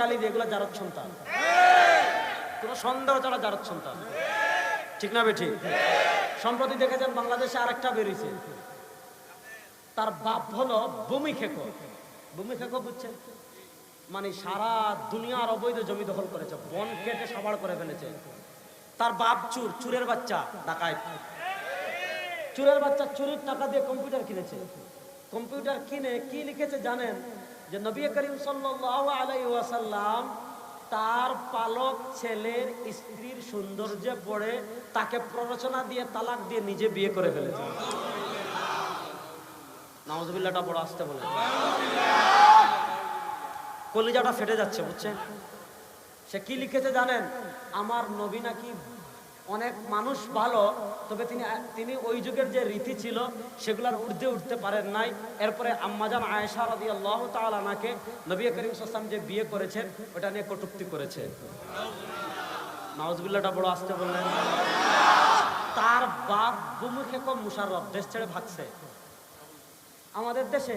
গালি দিয়ে এগুলো জারত সন্তান। কোনো সন্দেহ ছাড়া জারত সন্তান। ঠিক না বেঠি? সম্প্রতি দেখেছেন বাংলাদেশে আরেকটা বেরিয়েছে। তার বাপ হলো ভূমি খেকো ভূমি খেকো বুঝছেন? মানে সারা দুনিয়ার অবৈধ জমি দখল করেছে। বন কেটে সাবাড় করে ফেলেছে। তার বাপ চুর, চুরের বাচ্চা ডাকায় চুরের বাচ্চা চুরির টাকা দিয়ে কম্পিউটার কিনেছে। কম্পিউটার কিনে কি লিখেছে জানেন? যে নবী করিম সাল্লাল্লাহু আলাইহি ওয়াসাল্লাম তার পালক ছেলের স্ত্রীর সৌন্দর্যে পড়ে তাকে প্ররোচনা দিয়ে তালাক দিয়ে নিজে বিয়ে করে ফেলেছে। নাউজুবিল্লাহটা বড় আসতে বলে। কলিজাটা ফেটে যাচ্ছে, বুঝছেন? সে কি লিখেছে জানেন? আমার নবী নাকি অনেক মানুষ ভালো, তবে তিনি তিনি ওই যুগের যে রীতি ছিল, সেগুলোর ঊর্ধ্বে উঠতে পারেন নাই। এরপরে আম্মাজান আয়েশা রাদি আল্লাহ তালাকে নবী করিম সাল্লাম যে বিয়ে করেছেন ওটা নিয়ে কটুক্তি করেছে। নওয়াজবিল্লাটা বড় আসতে বললেন। তার বাপ বুমুখে কম মুশাররফ, দেশ ছেড়ে ভাগছে। আমাদের দেশে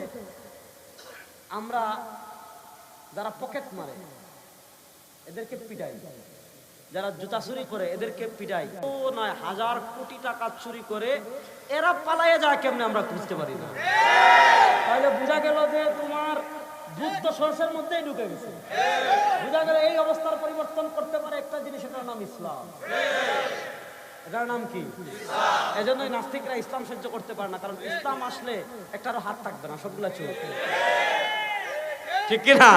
আমরা যারা পকেট মারে, এদেরকে পিটাই। যারা জুতা চুরি করে, এদেরকে পিটাই। ও নয়, হাজার কোটি টাকা চুরি করে, এরা পালাইয়ে যায়, কেমনে আমরা বুঝতে পারি না? তাহলে বোঝা গেল যে তোমার সরষের মধ্যেই ঢুকে গেছে। বোঝা গেল এই অবস্থার পরিবর্তন করতে পারে একটা জিনিস, এটার নাম ইসলাম। এটার নাম কি? এই জন্যই নাস্তিকরা ইসলাম সহ্য করতে পারে না, কারণ ইসলাম আসলে একটারও হাত থাকবে না, সবগুলা চোখ। ঠিক কি না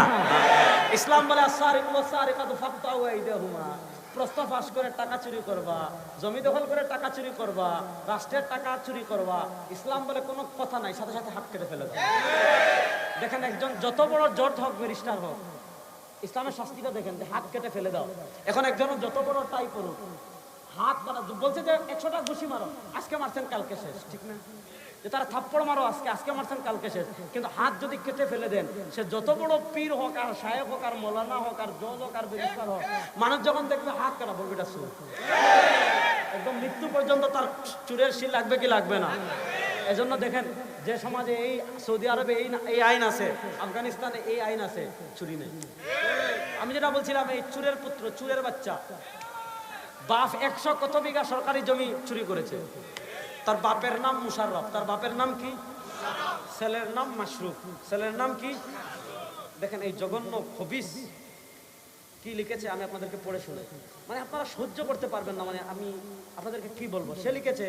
ইসলাম বলে আসারিকুল সারিকাতু ফাকতাউ আইদাহুমা। প্রস্তাব ফাঁস করে টাকা চুরি করবা, জমি দখল করে টাকা চুরি করবা, রাষ্ট্রের টাকা চুরি করবা, ইসলাম বলে কোনো কথা নাই, সাথে সাথে হাত কেটে ফেলে দেখেন একজন যত বড় জট হোক, ব্যারিস্টার হোক, ইসলামের শাস্তিটা দেখেন যে হাত কেটে ফেলে দাও। এখন একজন যত বড় টাই করুক হাত মারা বলছে যে একশোটা ঘুষি মারো আজকে মারছেন কালকে শেষ। ঠিক না। যে তারা থাপ্পড় মারো আজকে আজকে মারছেন কালকে শেষ। কিন্তু হাত যদি কেটে ফেলে দেন সে যত বড় পীর হোক আর সাহেব হোক আর মৌলানা হোক আর জজ হোক আর বেরিস্টার হোক মানুষ যখন দেখবে হাত কাটা বলবে এটা সুর। একদম মৃত্যু পর্যন্ত তার চুরের শিল লাগবে কি লাগবে না। এজন্য দেখেন যে সমাজে এই সৌদি আরবে এই এই আইন আছে আফগানিস্তানে এই আইন আছে চুরি নেই। আমি যেটা বলছিলাম এই চুরের পুত্র চুরের বাচ্চা বাপ একশো কত বিঘা সরকারি জমি চুরি করেছে? তার বাপের নাম মুশারফ তার বাপের নাম কি? ছেলের নাম মাশরুফ। ছেলের নাম কি? দেখেন, এই জঘন্য খবিস কি লিখেছে আমি আপনাদেরকে পড়ে শুনে। মানে আপনারা সহ্য করতে পারবেন না মানে আমি আপনাদেরকে কি বলব? সে লিখেছে,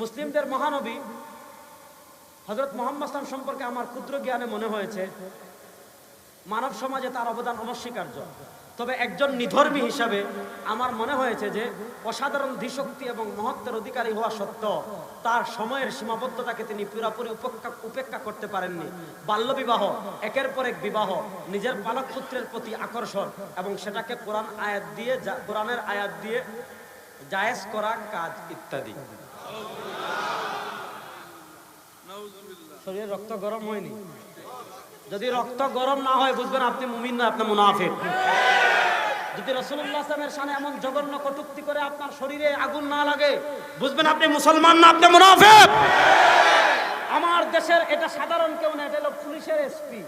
মুসলিমদের মহানবী হজরত মোহাম্মদ আসলাম সম্পর্কে আমার ক্ষুদ্র জ্ঞানে মনে হয়েছে, মানব সমাজে তার অবদান অনস্বীকার্য। তবে একজন নিধর্মী হিসাবে আমার মনে হয়েছে যে অসাধারণ ধীশক্তি এবং মহত্বের অধিকারী হওয়া সত্ত্বেও তার সময়ের সীমাবদ্ধতাকে তিনি পুরাপুরি উপেক্ষা উপেক্ষা করতে পারেননি। বাল্যবিবাহ, একের পর এক বিবাহ, নিজের পালক পুত্রের প্রতি আকর্ষণ এবং সেটাকে কোরআন আয়াত দিয়ে কোরআনের আয়াত দিয়ে জায়েজ করা কাজ ইত্যাদি। শরীরে রক্ত গরম হয়নি। যদি রক্ত গরম না হয়, বুঝবেন আপনি মুমিন না, আপনি মুনাফিক। যদি রসুল্লাহ আসলামের সামনে এমন জঘন্য কটুক্তি করে আপনার শরীরে আগুন না লাগে, বুঝবেন আপনি মুসলমান না আপনি মুনাফিক? আমার দেশের এটা সাধারণ কেউ না, এটা হলো পুলিশের এসপি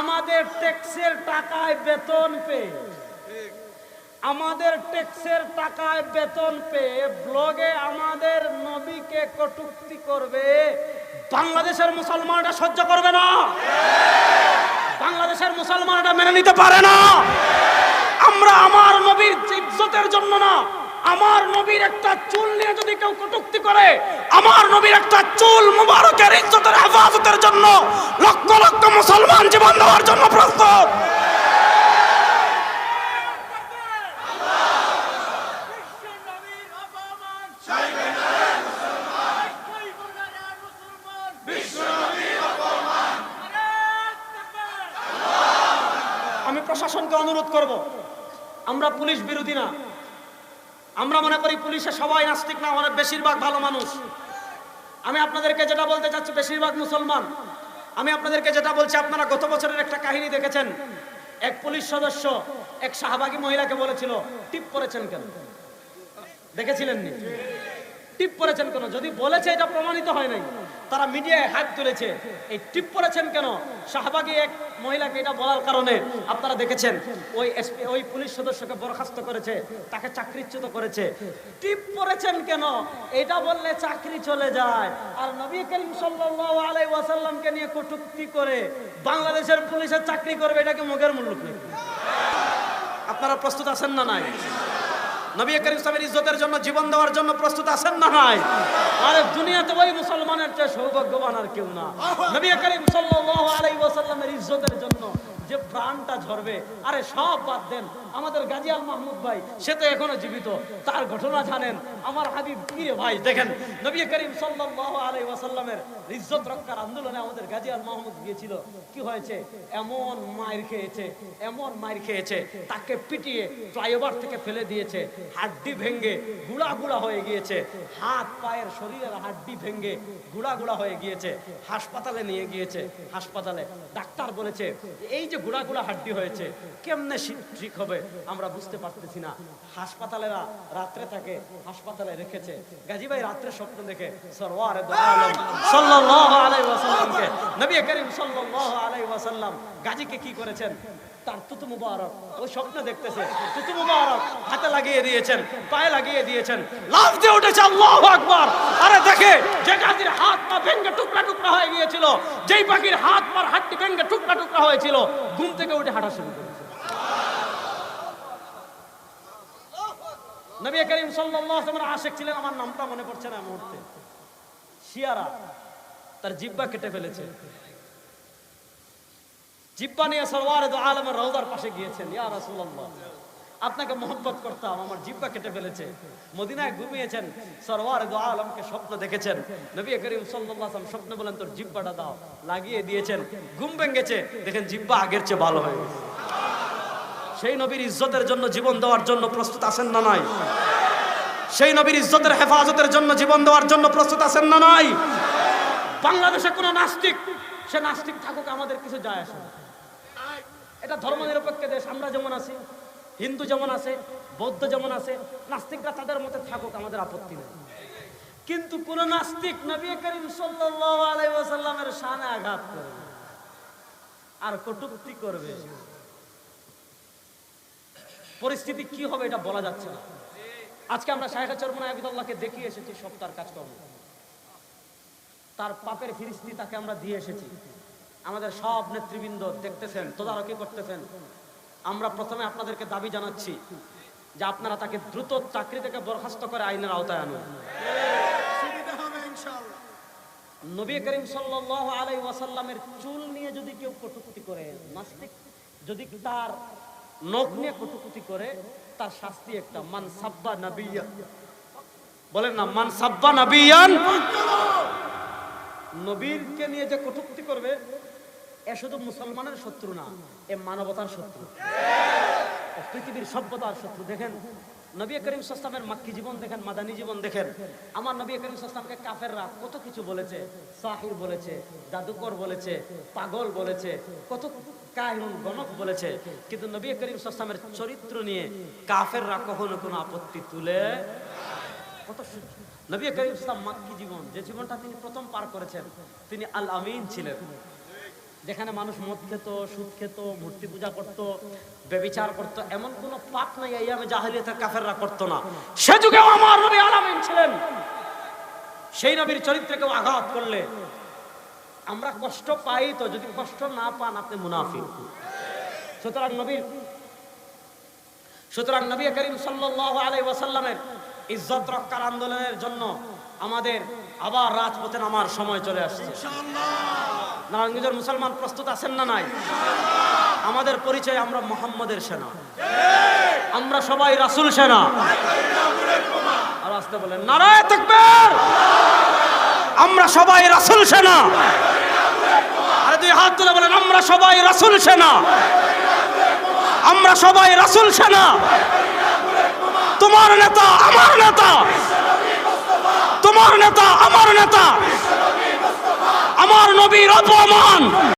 আমাদের ট্যাক্সের টাকায় বেতন পেয়ে, আমাদের ট্যাক্সের টাকায় বেতন পেয়ে ব্লগে আমাদের নবীকে কটুক্তি করবে, বাংলাদেশের মুসলমানরা সহ্য করবে না। বাংলাদেশের মুসলমানরা মেনে নিতে পারে না। আমরা আমার নবীর ইজ্জতের জন্য না, আমার নবীর একটা চুল নিয়ে যদি কেউ কটুক্তি করে, আমার নবীর একটা চুল মুবারকের ইজ্জতের হেফাজতের জন্য লক্ষ লক্ষ মুসলমান জীবন দেওয়ার জন্য প্রস্তুত বিশ্বনবীর অপমান মুসলমান বিশ্বনবীর অপমান আমি প্রশাসনকে অনুরোধ করব আমরা পুলিশ বিরোধী না। আমরা মনে করি পুলিশে সবাই নাস্তিক না অনেক বেশিরভাগ ভালো মানুষ। আমি আপনাদেরকে যেটা বলতে চাচ্ছি, বেশিরভাগ মুসলমান। আমি আপনাদেরকে যেটা বলছি, আপনারা গত বছরের একটা কাহিনী দেখেছেন? এক পুলিশ সদস্য এক শাহবাগী মহিলাকে বলেছিল, টিপ করেছেন কেন? দেখেছিলেন টিপ করেছেন কেন? যদি বলেছে, এটা প্রমাণিত হয় নাই। তারা মিডিয়ায় হাত তুলেছে। এই টিপ পড়েছেন কেন? শাহবাগী এক মহিলাকে এটা বলার কারণে আপনারা দেখেছেন, ওই SP ওই পুলিশ সদস্যকে বরখাস্ত করেছে, তাকে চাকরিচ্যুত করেছে। টিপ পড়েছেন কেন? এটা বললে চাকরি চলে যায়। আর নবী করিম সাল্লাল্লাহু আলাইহি ওয়াসাল্লামকে নিয়ে কটুক্তি করে বাংলাদেশের পুলিশের চাকরি করবে এটাকে মুখের মূল্য আপনারা প্রস্তুত আছেন না নাই? নবী করিম ইসলামের ইজ্জতের জন্য জীবন দেওয়ার জন্য প্রস্তুত আছেন না নাই? আরে দুনিয়াতে ওই মুসলমানের চেয়ে সৌভাগ্যবান আর কেউ না। নবী করিম সাল্লাল্লাহু আলাইহি ওয়াসাল্লামের ইজ্জতের জন্য যে প্রাণটা ঝরবে। আরে সব বাদ দেন। আমাদের গাজী আল মাহমুদ ভাই, সে তো এখনও জীবিত। তার ঘটনা জানেন। আমার হাবিব, কি ভাই? দেখেন, নবী করিম সাল্লাল্লাহু আলাইহি ওয়াসাল্লামের ইজ্জত রক্ষার আন্দোলনে আমাদের গাজী আল মাহমুদ গিয়েছিল। কি হয়েছে? এমন মাইর খেয়েছে, এমন মাইর খেয়েছে। তাকে পিটিয়ে ফ্লাইওভার থেকে ফেলে দিয়েছে। হাড্ডি ভেঙ্গে গুড়া গুড়া হয়ে গিয়েছে। হাত, পায়ের শরীরের হাড্ডি ভেঙ্গে গুড়া গুড়া হয়ে গিয়েছে। হাসপাতালে নিয়ে গিয়েছে। হাসপাতালে ডাক্তার বলেছে, এই যে গুড়া গুড়া হাড্ডি হয়েছে, কেমনে ঠিক হবে আমরা বুঝতে পারতেছি না। হাসপাতালেরা রাত্রে থাকে হাসপাতালে রেখেছে। গাজী ভাই রাত্রে স্বপ্ন দেখে গাজীকে কি করেছেন? তার তুতু মুবারক ওই স্বপ্ন দেখতেছে, তুতু মুবারক, হাতে লাগিয়ে দিয়েছেন, পায়ে লাগিয়ে দিয়েছেন। লাফ দিয়ে উঠেছে, আল্লাহু আকবার! আরে দেখে, যে গাজীর হাত পা ভেঙে টুকরা টুকরা হয়ে গিয়েছিল, যেই পাখির হাত পার হাড্ডি ভেঙে টুকরা টুকরা হয়েছিল, ঘুম থেকে উঠে হাঁটা শুরু করেছে। নবী করিম আলাইহি ওয়াসাল্লাম ছিলেন, আমার নামটা মনে পড়ছে না মুহূর্তে। শিয়ারা তার জিব্বা কেটে ফেলেছে। জিব্বা নিয়ে সরওয়ার আলমের রওজার পাশে গিয়েছেন, ইয়া রাসূলুল্লাহ। আপনাকে মোহব্বত করতাম, আমার জিব্বা কেটে ফেলেছে। মদিনায় ঘুমিয়েছেন, সরওয়ার দো আলমকে স্বপ্ন দেখেছেন। নবী করিম ওয়াসাল্লাম স্বপ্ন বলেন, তোর জিব্বাটা দাও। লাগিয়ে দিয়েছেন। ঘুম ভেঙেছে, দেখেন জিব্বা আগের চেয়ে ভালো হয়ে গেছে। সেই নবীর ইজ্জতের জন্য জীবন দেওয়ার জন্য প্রস্তুত আছেন না নাই? সেই নবীর ইজ্জতের হেফাজতের জন্য জীবন দেওয়ার জন্য প্রস্তুত আছেন না নাই? বাংলাদেশে কোনো নাস্তিক, সে নাস্তিক থাকুক, আমাদের কিছু যায় আসে। এটা ধর্মনিরপেক্ষ দেশ, আমরা যেমন আছি হিন্দু যেমন আছে, বৌদ্ধ যেমন আছে, নাস্তিকরা তাদের মতে থাকুক, আমাদের আপত্তি নেই। কিন্তু কোন নাস্তিক নবী করিম ওয়াসাল্লামের শানে আঘাত করবে আর কটূক্তি করবে। পরিস্থিতি কি হবে এটা বলা যাচ্ছে না। আজকে আমরা শাহেখা চরমনা আবিদুল্লাহকে দেখিয়ে এসেছি সব তার কাজকর্ম। তার পাপের ফিরিস্তি তাকে আমরা দিয়ে এসেছি। আমাদের সব নেতৃবৃন্দ দেখতেছেন, তদারকি করতেছেন। আমরা প্রথমে আপনাদেরকে দাবি জানাচ্ছি যে আপনারা তাকে দ্রুত চাকরি থেকে বরখাস্ত করে আইনের আওতায় আনুন। নবী করিম সাল্লাল্লাহু আলাইহি ওয়াসাল্লামের চুল নিয়ে যদি কেউ কটূক্তি করে নাস্তিক যদি তার নখ নিয়ে কটূক্তি করে তার শাস্তি একটা। মান সাব্বা নাবিয়্যান বলেন না মান সাব্বা নাবিয়ান। নবীরকে নিয়ে যে কটূক্তি করবে এ শুধু মুসলমানের শত্রু না, এ মানবতার শত্রু। পৃথিবীর সভ্যতার শত্রু। দেখেন, নবী করিম সাস্তামের মাক্কি জীবন দেখেন, মাদানী জীবন দেখেন। আমার নবী করিম সাস্তামকে কাফেররা কত কিছু বলেছে, সাহির বলেছে, জাদুকর বলেছে, পাগল বলেছে, কত কাহিন গণক বলেছে। কিন্তু নবী করিম সাস্তামের চরিত্র নিয়ে কাফেররা কখনো কোনো আপত্তি তুলে কত নবী করিম ইসলাম মাক্কি জীবন, যে জীবনটা তিনি প্রথম পার করেছেন, তিনি আল আমিন ছিলেন। যেখানে মানুষ মদ খেত, সুদ খেত, মূর্তি পূজা করত বেবিচার করত, এমন কোন পাপ নাই ইয়ামে জাহেলিয়াতের কাফেররা করতো না। সে যুগেও আমার নবী আল আমিন ছিলেন। সেই নবীর চরিত্রে কেউ আঘাত করলে আমরা কষ্ট পাই তো, যদি কষ্ট না পান আপনি মুনাফিক। সুতরাং নবীর সুতরাং নবী করিম সাল্লাল্লাহু আলাইহি ওয়াসাল্লামের ইজ্জত রক্ষার আন্দোলনের জন্য আমাদের আবার রাজপথে নামার সময় চলে আসছে। নারায়ণগঞ্জের মুসলমান প্রস্তুত আছেন না নাই? আমাদের পরিচয় আমরা মোহাম্মদের সেনা। আমরা সবাই রাসূল সেনা। আর আসতে বলেন, নারায় তাকবীর! আমরা সবাই রাসূল সেনা। আরে দুই হাত তুলে বলেন, আমরা সবাই রাসূল সেনা। আমরা সবাই রাসূল সেনা। তোমার নেতা আমার নেতা। তোমার নেতা আমার নেতা। আমার নবীর অপমান।